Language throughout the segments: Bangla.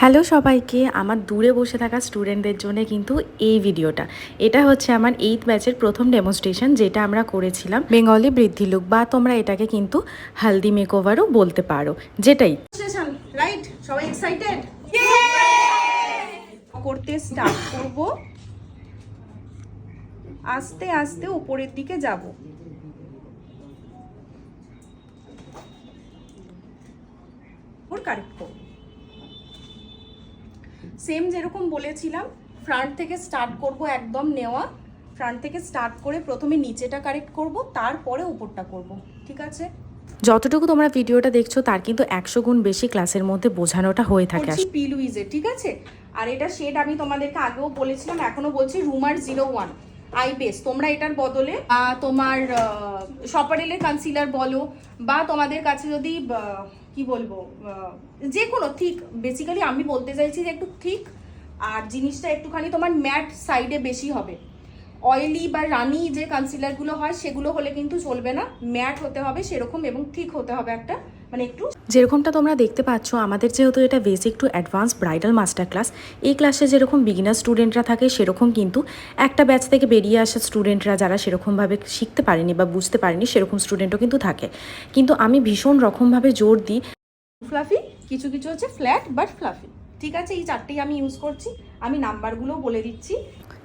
হ্যালো সবাইকে আমার দূরে বসে থাকা স্টুডেন্টদের জন্য কিন্তু এই ভিডিওটা। এটা হচ্ছে আমার এইট ব্যাচের প্রথম ডেমনস্ট্রেশন যেটা আমরা করেছিলাম। বেঙ্গলি বৃদ্ধি লুক বা তোমরা এটাকে কিন্তু হালদি মেকওভারও বলতে পারো। যেটাই। রাইট সবাই এক্সাইটেড করতে স্টার্ট করব। আস্তে আস্তে উপরের দিকে যাব। কারেক্ট করব। সেম যেরকম বলেছিলাম ফ্রন্ট থেকে স্টার্ট করব একদম নেওয়া ফ্রন্ট থেকে স্টার্ট করে প্রথমে নিচেটা কারেক্ট করব তারপরে উপরটা করব ঠিক আছে? যতটুকু তোমরা ভিডিওটা দেখছ তার কিন্তু একশো গুণ বেশি ক্লাসের মধ্যে বোঝানোটা হয়ে থাকে পিলুইজে ঠিক আছে? আর এটা শেড আমি তোমাদেরকে আগেও বলেছিলাম এখনও বলছি রুমার জিরো ওয়ান আই বেস তোমরা এটার বদলে তোমার সপারেলের কনসিলার বলো, বা তোমাদের কাছে যদি কি বলব যে কোনো ঠিক বেসিক্যালি আমি বলতে চাইছি যে একটু ঠিক, আর জিনিসটা একটুখানি তোমার ম্যাট সাইডে বেশি হবে। অয়েলি বা রানি যে কনসিলারগুলো হয়, সেগুলো হলে কিন্তু চলবে না ম্যাট হতে হবে সেরকম এবং ঠিক হতে হবে একটা মানে একটু যেরকমটা তোমরা দেখতে পাচ্ছ আমাদের যেহেতু এটা basic to advance bridal master class এই ক্লাসে যেরকম বিগিনার স্টুডেন্টরা থাকে সেরকম কিন্তু একটা ব্যাচ থেকে বেরিয়ে আসা স্টুডেন্টরা যারা সেরকমভাবে শিখতে পারেনি বা বুঝতে পারেনি সেরকম স্টুডেন্টও কিন্তু থাকে। কিন্তু আমি ভীষণ রকমভাবে জোর দিই ফ্লাফি কিছু কিছু হচ্ছে ফ্ল্যাট বাট ফ্লাফি ঠিক আছে এই চারটেই আমি ইউজ করছি আমি নাম্বারগুলো বলে দিচ্ছি।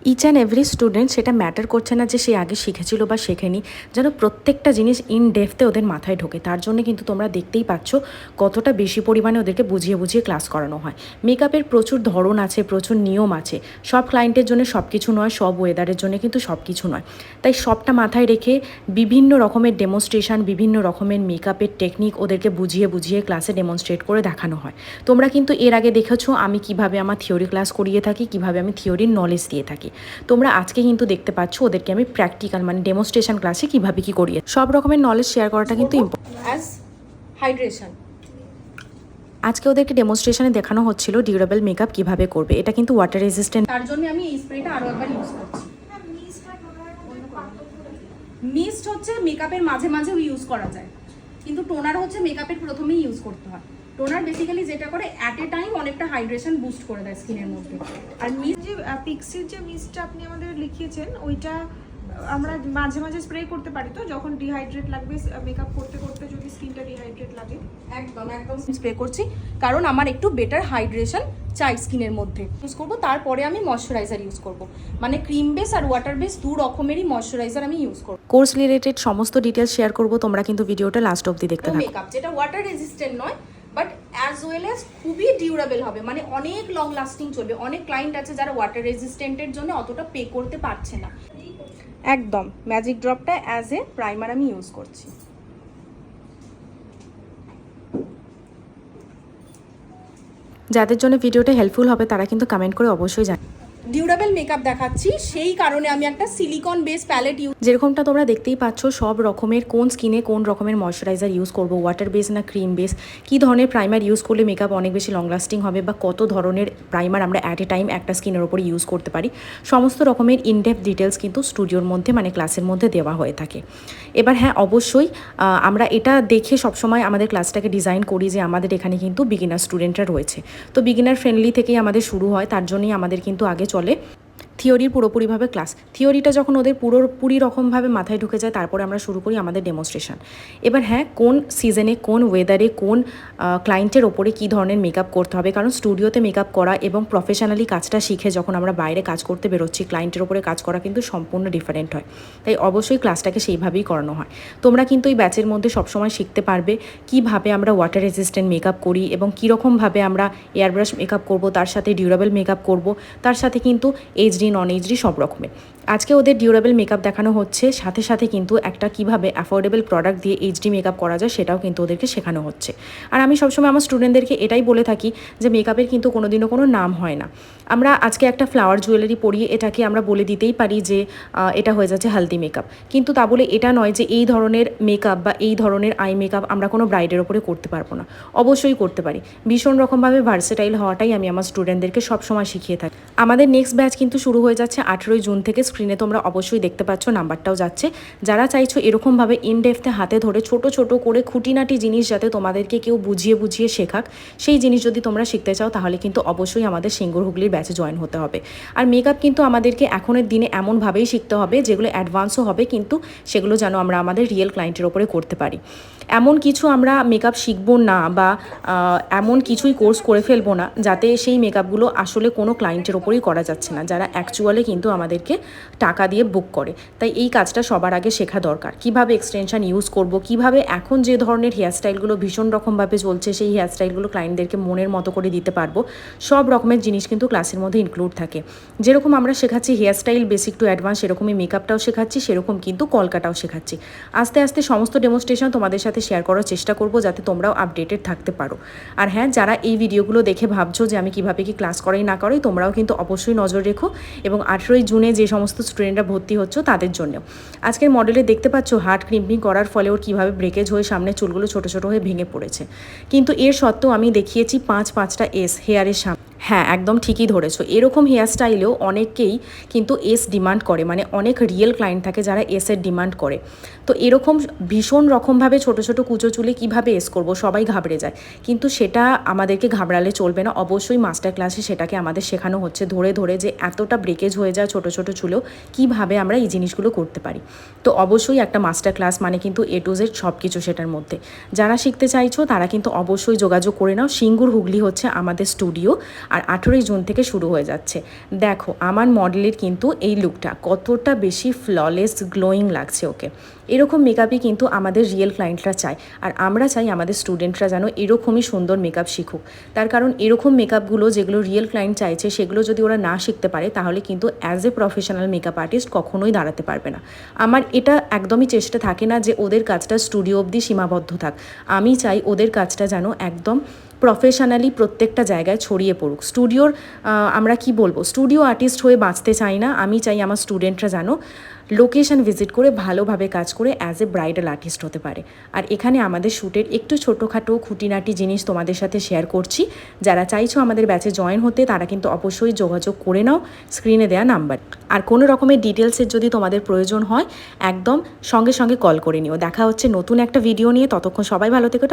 ইচ অ্যান্ড এভরি স্টুডেন্ট সেটা ম্যাটার করছে না যে সে আগে শিখেছিল বা শেখেনি, যেন প্রত্যেকটা জিনিস ইন ডেফতে ওদের মাথায় ঢোকে। তার জন্য কিন্তু তোমরা দেখতেই পাচ্ছ কতটা বেশি পরিমাণে ওদেরকে বুঝিয়ে বুঝিয়ে ক্লাস করানো হয়। মেকআপের প্রচুর ধরন আছে, প্রচুর নিয়ম আছে। সব ক্লায়েন্টের জন্য সব কিছু নয়, সব ওয়েদারের জন্য কিন্তু সব কিছু নয়। তাই সবটা মাথায় রেখে বিভিন্ন রকমের ডেমনস্ট্রেশন বিভিন্ন রকমের মেকআপের টেকনিক ওদেরকে বুঝিয়ে বুঝিয়ে ক্লাসে ডেমনস্ট্রেট করে দেখানো হয়। তোমরা কিন্তু এর আগে দেখেছ আমি কীভাবে আমার থিওরি ক্লাস করিয়ে থাকি, কীভাবে আমি থিওরির নলেজ দিয়ে থাকি। তোমরা আজকে কিন্তু দেখতে পাচ্ছ ওদেরকে আমি প্র্যাকটিক্যাল মানে ডেমনস্ট্রেশন ক্লাসে কীভাবে কি করিয়ে সব রকমের নলেজ শেয়ার করাটা কিন্তু হাইড্রেশন আজকে ওদেরকে ডেমনস্ট্রেশনে দেখানো হচ্ছিল ডিউরেবল মেকআপ কীভাবে করবে। এটা কিন্তু ওয়াটার রেজিস্ট্যান্ট তার জন্য আমি এই স্প্রেটা আরও একবার ইউজ করছি। মিস্ট হচ্ছে মেকআপের মাঝে মাঝেও ইউজ করা যায়। কিন্তু টোনার হচ্ছে মেকআপের প্রথমেই ইউজ করতে হয়। টোনার বেসিক্যালি যেটা করে অ্যাট এ টাইম অনেকটা হাইড্রেশন বুস্ট করে দেয় স্কিনের মধ্যে। আর মিস যে পিক্সির যে মিস্টটা আপনি আমাদের লিখিয়েছেন ওইটা আমরা মাঝে মাঝে স্প্রে করতে পারি তো? যখন ডিহাইড্রেট লাগবে মেকআপ করতে করতে যদি স্কিনটা ডিহাইড্রেট লাগে। একদম একদম। স্প্রে করছি কারণ আমার একটু বেটার হাইড্রেশন চাই স্কিনের মধ্যে। ইউজ করব তারপরে আমি ময়শ্চারাইজার ইউজ করব। মানে ক্রিম বেস আর ওয়াটার বেস দু রকমেরই ময়শ্চারাইজার আমি ইউজ করব। কোর্স রিলেটেড সমস্ত ডিটেলস শেয়ার করব তোমরা কিন্তু ভিডিওটা লাস্ট অবধি দেখতে থাকো। মেকআপ যেটা ওয়াটার রেজিস্ট্যান্ট নয় বাট অ্যাজ ওয়েল অ্যাজ খুবই ডিউরেবল হবে। মানে অনেক লং লাস্টিং চলবে। অনেক ক্লায়েন্ট আছে যারা ওয়াটার রেজিস্ট্যান্টের জন্য অতটা পে করতে পারছে না। একদম। ম্যাজিক ড্রপটা অ্যাজ এ প্রাইমার আমি ইউজ করছি। যাদের জন্য ভিডিওটা হেল্পফুল হবে, তারা কিন্তু কমেন্ট করে অবশ্যই জানাবে ডিউরেবল মেকআপ দেখাচ্ছি, সেই কারণে আমি একটা সিলিকন বেস প্যালেট ইউজ যেরকমটা তোমরা দেখতেই পাচ্ছ, সব রকমের কোন স্কিনে কোন রকমের ময়শ্চারাইজার ইউজ করব ওয়াটার বেস না ক্রিম বেস কী ধরনের প্রাইমার ইউজ করলে মেকআপ অনেক বেশি লং লাস্টিং হবে বা কত ধরনের প্রাইমার আমরা অ্যাট এ টাইম একটা স্কিনের ওপর ইউজ করতে পারি, সমস্ত রকমের ইনডেপ ডিটেলস কিন্তু স্টুডিওর মধ্যে মানে ক্লাসের মধ্যে দেওয়া হয়ে থাকে। এবার হ্যাঁ অবশ্যই আমরা এটা দেখে সবসময় আমাদের ক্লাসটাকে ডিজাইন করি যে আমাদের এখানে কিন্তু বিগিনার স্টুডেন্টরা রয়েছে। তো বিগিনার ফ্রেন্ডলি থেকেই আমাদের শুরু হয়, তার জন্যই আমাদের কিন্তু আগে চলে। থিওরির পুরোপুরিভাবে ক্লাস। থিওরিটা যখন ওদের পুরোপুরি রকমভাবে মাথায় ঢুকে যায়, তারপরে আমরা শুরু করি আমাদের ডেমনস্ট্রেশন এবার হ্যাঁ কোন সিজনে কোন ওয়েদারে কোন ক্লায়েন্টের ওপরে কী ধরনের মেকআপ করতে হবে? কারণ স্টুডিওতে মেকআপ করা এবং প্রফেশনালি কাজটা শিখে যখন আমরা বাইরে কাজ করতে বেরোচ্ছি ক্লায়েন্টের ওপরে কাজ করা কিন্তু সম্পূর্ণ ডিফারেন্ট হয়। তাই অবশ্যই ক্লাসটাকে সেইভাবেই করানো হয়। তোমরা কিন্তু এই ব্যাচের মধ্যে সবসময় শিখতে পারবে কীভাবে আমরা ওয়াটার রেজিস্ট্যান্ট মেকআপ করি এবং কীরকমভাবে আমরা এয়ার ব্রাশ মেকআপ করব, তার সাথে ডিউরেবল মেকআপ করব, তার সাথে কিন্তু এইচডি নন এইচডি সব রকমের। আজকে ওদের ডিউরেবল মেকআপ দেখানো হচ্ছে, সাথে সাথে কিন্তু একটা কীভাবে অ্যাফোর্ডেবল প্রোডাক্ট দিয়ে এইচডি মেকআপ করা যায় সেটাও কিন্তু ওদেরকে শেখানো হচ্ছে। আর আমি সবসময় আমার স্টুডেন্টদেরকে এটাই বলে থাকি যে মেকআপের কিন্তু কোনোদিনও কোনো নাম হয় না। আমরা আজকে একটা ফ্লাওয়ার জুয়েলারি পরিয়ে এটাকে আমরা বলে দিতেই পারি যে এটা হয়ে যাচ্ছে হালদি মেকআপ কিন্তু তা বলে এটা নয় যে এই ধরনের মেকআপ বা এই ধরনের আই মেকআপ আমরা কোনো ব্রাইডের ওপরে করতে পারব না। অবশ্যই করতে পারি। ভীষণ রকমভাবে ভার্সেটাইল হওয়াটাই আমি আমার স্টুডেন্টদেরকে সবসময় শিখিয়ে থাকি। আমাদের নেক্সট ব্যাচ কিন্তু শুরু হয়ে যাচ্ছে আঠেরোই জুন থেকে স্ক্রিনে তোমরা অবশ্যই দেখতে পাচ্ছ নাম্বারটাও যাচ্ছে। যারা চাইছো এরকমভাবে ইনডেফতে হাতে ধরে ছোট ছোট করে খুঁটিনাটি জিনিস যাতে তোমাদেরকে কেউ বুঝিয়ে বুঝিয়ে শেখাক, সেই জিনিস যদি তোমরা শিখতে চাও, তাহলে কিন্তু অবশ্যই আমাদের সিঙ্গুর হুগলির ব্যাচে জয়েন হতে হবে। আর মেকআপ কিন্তু আমাদেরকে এখনের দিনে এমনভাবেই শিখতে হবে, যেগুলো অ্যাডভান্সও হবে, কিন্তু সেগুলো যেন আমরা আমাদের রিয়েল ক্লায়েন্টের ওপরে করতে পারি। এমন কিছু আমরা মেকআপ শিখব না বা এমন কিছুই কোর্স করে ফেলব না, যাতে সেই মেকআপগুলো আসলে কোনো ক্লায়েন্টের ওপরেই করা যাচ্ছে না। যারা অ্যাকচুয়ালি কিন্তু আমাদেরকে টাকা দিয়ে বুক করে। তাই এই কাজটা সবার আগে শেখা দরকার। কীভাবে এক্সটেনশন ইউজ করব? কীভাবে এখন যে ধরনের হেয়ারস্টাইলগুলো ভীষণ রকমভাবে চলছে, সেই হেয়ারস্টাইলগুলো ক্লায়েন্টদেরকে মনের মতো করে দিতে পারব। সব রকমের জিনিস কিন্তু ক্লাসের মধ্যে ইনক্লুড থাকে। যেরকম আমরা শেখাচ্ছি হেয়ারস্টাইল বেসিক টু অ্যাডভান্স সেরকমই মেকআপটাও শেখাচ্ছি, সেরকম কিন্তু কলকাটাও শেখাচ্ছি। আস্তে আস্তে সমস্ত ডেমনস্ট্রেশন তোমাদের সাথে শেয়ার করার চেষ্টা করব, যাতে তোমরাও আপডেটেড থাকতে পারো। আর হ্যাঁ যারা এই ভিডিওগুলো দেখে ভাবছ যে আমি কীভাবে কি ক্লাস করাই, না করাই, তোমরাও কিন্তু অবশ্যই নজর রেখো। এবং আঠেরোই জুনে যে সমস্ত স্টুডেন্টরা ভর্তি হচ্ছে তাদের জন্য। আজকের মডেলে দেখতে পাচ্ছ হার্ট ক্রিম্পিং করার ফলে ওর কীভাবে ব্রেকেজ হয়ে সামনে চুলগুলো ছোটো ছোটো হয়ে ভেঙে পড়েছে। কিন্তু এর সত্ত্বেও আমি দেখিয়েছি পাঁচ, পাঁচটা এস হেয়ারের সামনে। হ্যাঁ একদম ঠিকই ধরেছো। এরকম হেয়ারস্টাইলেও অনেকেই কিন্তু এস ডিমান্ড করে মানে অনেক রিয়েল ক্লায়েন্ট থাকে যারা এসের ডিমান্ড করে। তো এরকম ভীষণ রকমভাবে ছোট ছোট কুচো চুলে কীভাবে এস করব, সবাই ঘাবড়ে যায়। কিন্তু সেটা আমাদেরকে ঘাবড়ালে চলবে না। অবশ্যই মাস্টার ক্লাসে সেটাকে আমাদের শেখানো হচ্ছে, ধরে ধরে যে এতটা ব্রেকেজ হয়ে যায় ছোট ছোট চুলেও, কীভাবে আমরা এই জিনিসগুলো করতে পারি। তো অবশ্যই একটা মাস্টার ক্লাস মানে কিন্তু এ টু জেড সব কিছু সেটার মধ্যে। যারা শিখতে চাইছো, তারা কিন্তু অবশ্যই যোগাযোগ করে নাও। সিঙ্গুর হুগলি হচ্ছে আমাদের স্টুডিও আর আঠেরোই জুন থেকে শুরু হয়ে যাচ্ছে। দেখো, আমার মডেলের কিন্তু এই লুকটা কতটা বেশি ফ্ললেস গ্লোয়িং লাগছে ওকে। এরকম মেকআপই কিন্তু আমাদের রিয়েল ক্লায়েন্টরা চায়। আর আমরা চাই আমাদের স্টুডেন্টরা যেন এরকমই সুন্দর মেকআপ শিখুক। তার কারণ এরকম মেকআপগুলো যেগুলো রিয়েল ক্লায়েন্ট চাইছে, সেগুলো যদি ওরা না শিখতে পারে, তাহলে কিন্তু as a professional makeup artist কখনোই দাঁড়াতে পারবে না। আমার এটা একদমই চেষ্টা থাকে না যে ওদের কাজটা স্টুডিও অবধি সীমাবদ্ধ থাক। আমি চাই ওদের কাজটা যেন একদম প্রফেশনালি প্রত্যেকটা জায়গায় ছড়িয়ে পড়ুক। স্টুডিওর আমরা কি বলব? স্টুডিও আর্টিস্ট হয়ে বাঁচতে চাই না, আমি চাই আমার স্টুডেন্টরা যেন লোকেশন ভিজিট করে ভালোভাবে কাজ করে অ্যাজ এ ব্রাইডাল আর্টিস্ট হতে পারে। আর এখানে আমাদের শ্যুটের একটু ছোটোখাটো খুঁটিনাটি জিনিস তোমাদের সাথে শেয়ার করছি। যারা চাইছো আমাদের ব্যাচে জয়েন হতে, তারা কিন্তু অবশ্যই যোগাযোগ করে নাও স্ক্রিনে দেওয়া নাম্বার আর কোনো রকমের ডিটেলসের যদি তোমাদের প্রয়োজন হয়, একদম সঙ্গে সঙ্গে কল করে নিও। দেখা হচ্ছে নতুন একটা ভিডিও নিয়ে, ততক্ষণ সবাই ভালো থেকো